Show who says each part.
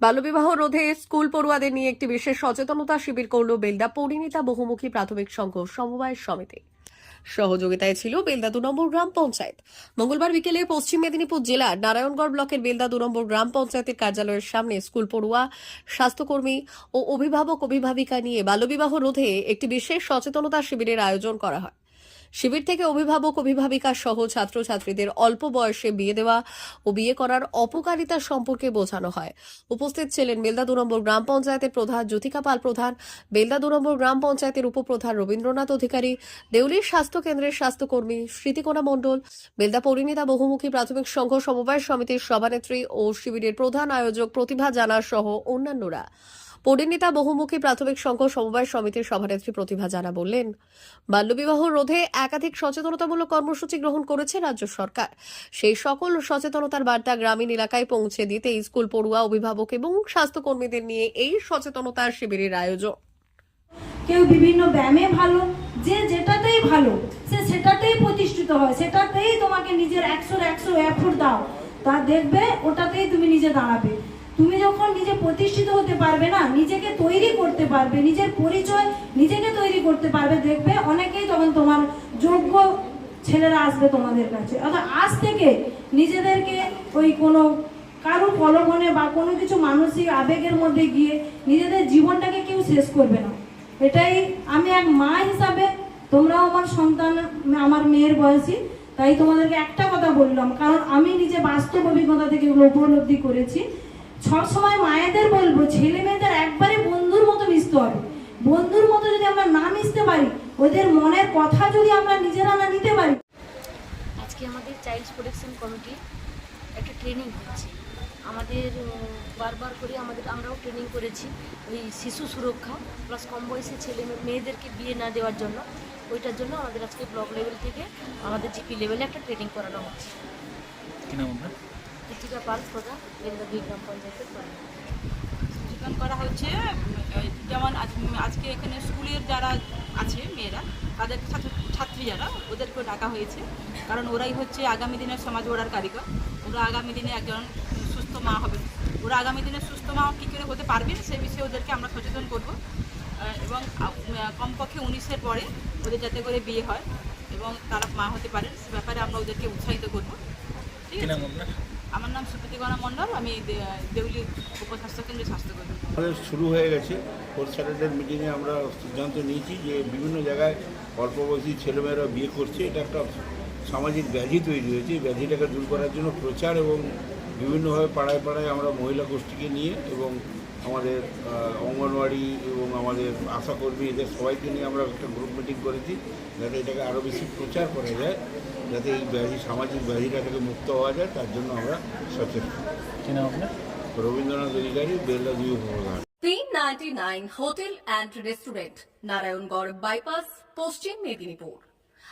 Speaker 1: বাল্যবিবাহ রোধে স্কুল পড়ুয়াদের নিয়ে একটি বিশেষ সচেতনতা শিবির করল বেলদা পরিণীতা বহুমুখী প্রাথমিক সংঘ সমবায় সমিতি। সহযোগিতায় ছিল বেলদা দু নম্বর গ্রাম পঞ্চায়েত। মঙ্গলবার বিকেলে পশ্চিম মেদিনীপুর জেলার নারায়ণগড় ব্লকের বেলদা দু নম্বর গ্রাম পঞ্চায়েতের কার্যালয়ের সামনে স্কুল পড়ুয়া, স্বাস্থ্যকর্মী ও অভিভাবক অভিভাবিকা নিয়ে বাল্যবিবাহ রোধে একটি বিশেষ সচেতনতা শিবিরের আয়োজন করা হয়। শিবির থেকে অভিভাবক, অভিভাবিকা সহ ছাত্রছাত্রীদের অল্প বয়সে বিয়ে দেওয়া ও বিয়ে করার অপকারিতা সম্পর্কে বোঝানো হয়। উপস্থিত ছিলেন বেলদা দু নম্বর গ্রাম পঞ্চায়েতের প্রধান জ্যোতিকা পাল প্রধান, বেলদা দু নম্বর গ্রাম পঞ্চায়েতের উপপ্রধান রবীন্দ্রনাথ অধিকারী, দেউলির স্বাস্থ্য কেন্দ্রের স্বাস্থ্যকর্মী স্মৃতিকোনা মণ্ডল, বেলদা পরিণীতা বহুমুখী প্রাথমিক সংঘ সমবায় সমিতির সভানেত্রী ও শিবিরের প্রধান আয়োজক প্রতিভা জানা সহ অন্যান্যরা। পরিণীতা বহুমুখী প্রাথমিক সংঘ সমবায় সমিতির সভানেত্রী প্রতিভা জানা বললেন বাল্যবিবাহ রোধে একাধিক সচেতনতামূলক কর্মসূচি গ্রহণ করেছে রাজ্য সরকার। সেই সকল সচেতনতার বার্তা গ্রামীণ এলাকায় পৌঁছে দিতে স্কুল পড়ুয়া, অভিভাবক এবং স্বাস্থ্যকর্মীদের নিয়ে এই সচেতনতার শিবিরের আয়োজন।
Speaker 2: কেউ বিভিন্ন ব্যায়ামে ভালো, যে যেটাতেই ভালো, সে সেটাতেই প্রতিষ্ঠিত হয়, সেটাতেই তোমাকে নিজের একশোর একশো এফোর্ট দাও। তা দেখবে, ওটাতেই তুমি নিজে দাঁড়াবে। তুমি যখন নিজে প্রতিষ্ঠিত হতে পারবে না, নিজেকে তৈরি করতে পারবে, নিজের পরিচয় নিজেকে তৈরি করতে পারবে, দেখবে অনেকেই তখন তোমার যোগ্য ছেলেরা আসবে তোমাদের কাছে। অর্থাৎ আজ থেকে নিজেদেরকে ওই কোনো কারও কলমনে বা কোনো কিছু মানসিক আবেগের মধ্যে গিয়ে নিজেদের জীবনটাকে কেউ শেষ করবে না। এটাই আমি এক মা হিসাবে, তোমরাও আমার সন্তান, আমার মেয়ের বয়সী, তাই তোমাদেরকে একটা কথা বললাম, কারণ আমি নিজে বাস্তব অভিজ্ঞতা থেকে উপলব্ধি করেছি। সবসময় মায়েদের বলব ছেলে মেয়েদের একবারে বন্ধুর মতো মিশতে হবে। বন্ধুর মতো যদি আমরা না মিশতে পারি ওদের মনের কথা যদি আমরা নিজেরা না নিতে পারি।
Speaker 3: আজকে আমাদের চাইল্ড প্রোটেকশন কমিটি একটা ট্রেনিং হচ্ছে। আমাদের বারবার করে আমাদের আমরাও ট্রেনিং করেছি ওই শিশু সুরক্ষা প্লাস কম বয়সী ছেলে মেয়ে- মেয়েদেরকে বিয়ে না দেওয়ার জন্য। ওইটার জন্য আমাদের আজকে ব্লক লেভেল থেকে আমাদের জিপি লেভেলে একটা ট্রেনিং করানো হচ্ছে।
Speaker 4: কি নাম আপনার?
Speaker 3: কৃতিকা পাল প্রধান বেলদা দুই গ্রাম পঞ্চায়েতের প্রধান
Speaker 5: সচেতন করা হচ্ছে যেমন আজ- আজকে এখানে স্কুলের যারা আছে মেয়েরা তাদের ছাত্র ছাত্রী যারা ওদেরকেও ডাকা হয়েছে। কারণ ওরাই হচ্ছে আগামী দিনের সমাজ গড়ার কারিগর। ওরা আগামী দিনে একজন সুস্থ মা হবে। ওরা আগামী দিনে সুস্থ মা কী করে হতে পারবে সে বিষয়ে ওদেরকে আমরা সচেতন করব। এবং কমপক্ষে উনিশের পরে ওদের যাতে করে বিয়ে হয় এবং তারা মা হতে পারেন সে ব্যাপারে আমরা ওদেরকে উৎসাহিত করব। ঠিক আছে? আমার নাম সুপ্রীতি গণা মণ্ডল, আমি দেউলি উপস্বাস্থ্য কেন্দ্রে স্বাস্থ্যকর্মী
Speaker 6: আমাদের শুরু হয়ে গেছে। ফোর্থ মিটিংয়ে আমরা সিদ্ধান্ত নিয়েছি যে বিভিন্ন জায়গায় অল্প বয়সী ছেলেমেয়েরা বিয়ে করছে। এটা একটা সামাজিক ব্যাধি তৈরি হয়েছে। ব্যাধিটাকে দূর করার জন্য প্রচার এবং বিভিন্নভাবে পাড়ায় পাড়ায় আমরা মহিলা গোষ্ঠীকে নিয়ে এবং আমাদের অঙ্গনওয়াড়ি এবং আমাদের আশাকর্মী এদের সবাইকে নিয়ে আমরা একটা গ্রুপ মিটিং করেছি যাতে এটাকে আরও বেশি প্রচার করা যায় যাতে এই ব্যাধি সামাজিক ব্যাধিটা থেকে মুক্ত হওয়া যায় তার জন্য আমরা সচেতন রবীন্দ্রনাথ অধিকারী বেল্লা দুই উপপ্রধান।
Speaker 1: তিন ninety nine hotel and restaurant Narayangarh bypass Paschim Medinipur